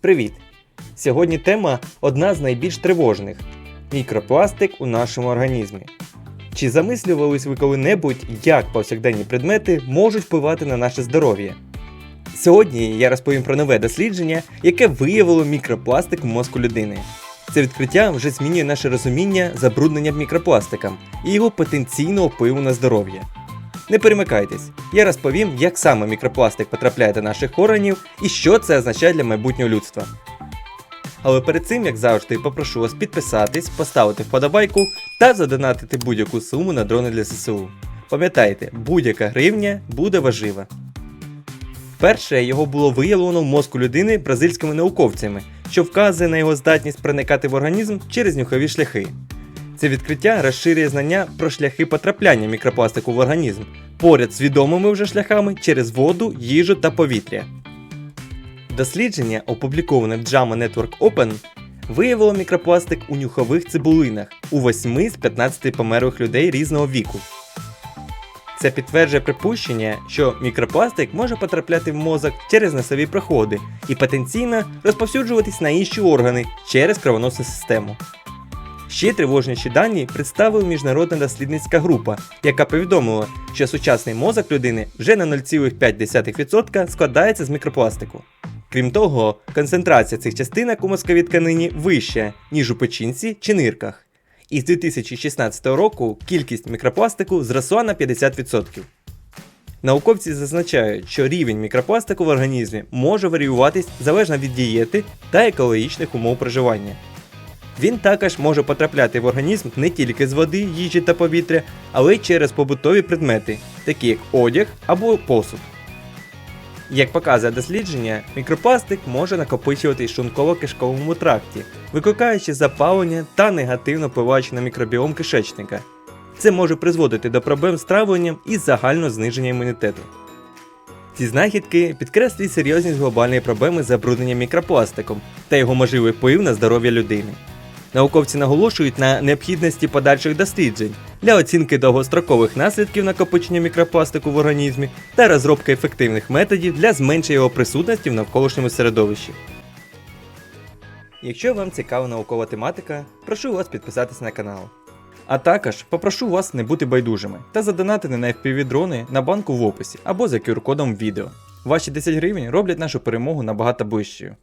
Привіт! Сьогодні тема одна з найбільш тривожних мікропластик у нашому організмі. Чи замислювались ви коли-небудь, як повсякденні предмети можуть впливати на наше здоров'я? Сьогодні я розповім про нове дослідження, яке виявило мікропластик в мозку людини. Це відкриття вже змінює наше розуміння забруднення мікропластиком і його потенційного впливу на здоров'я. Не перемикайтесь, я розповім, як саме мікропластик потрапляє до наших органів і що це означає для майбутнього людства. Але перед цим, як завжди, попрошу вас підписатись, поставити вподобайку та задонатити будь-яку суму на дрони для ЗСУ. Пам'ятайте, будь-яка гривня буде важлива. Перше його було виявлено в мозку людини бразильськими науковцями, що вказує на його здатність проникати в організм через нюхові шляхи. Це відкриття розширює знання про шляхи потрапляння мікропластику в організм поряд з відомими вже шляхами через воду, їжу та повітря. Дослідження, опубліковане в JAMA Network Open, виявило мікропластик у нюхових цибулинах у 8 з 15 померлих людей різного віку. Це підтверджує припущення, що мікропластик може потрапляти в мозок через носові проходи і потенційно розповсюджуватись на інші органи через кровоносну систему. Ще тривожніші дані представила міжнародна дослідницька група, яка повідомила, що сучасний мозок людини вже на 0,5% складається з мікропластику. Крім того, концентрація цих частинок у мозковій тканині вища, ніж у печінці чи нирках. І з 2016 року кількість мікропластику зросла на 50%. Науковці зазначають, що рівень мікропластику в організмі може варіюватись залежно від дієти та екологічних умов проживання. Він також може потрапляти в організм не тільки з води, їжі та повітря, але й через побутові предмети, такі як одяг або посуд. Як показує дослідження, мікропластик може накопичуватись в шлунково-кишковому тракті, викликаючи запалення та негативно впливаючи на мікробіом кишечника. Це може призводити до проблем з травленням і загального зниження імунітету. Ці знахідки підкреслюють серйозність глобальної проблеми забруднення мікропластиком та його можливий вплив на здоров'я людини. Науковці наголошують на необхідності подальших досліджень для оцінки довгострокових наслідків накопичення мікропластику в організмі та розробки ефективних методів для зменшення його присутності в навколишньому середовищі. Якщо вам цікава наукова тематика, прошу вас підписатися на канал. А також попрошу вас не бути байдужими та задонатити на FPV дрони на банку в описі або за QR-кодом відео. Ваші 10 гривень роблять нашу перемогу набагато ближчою.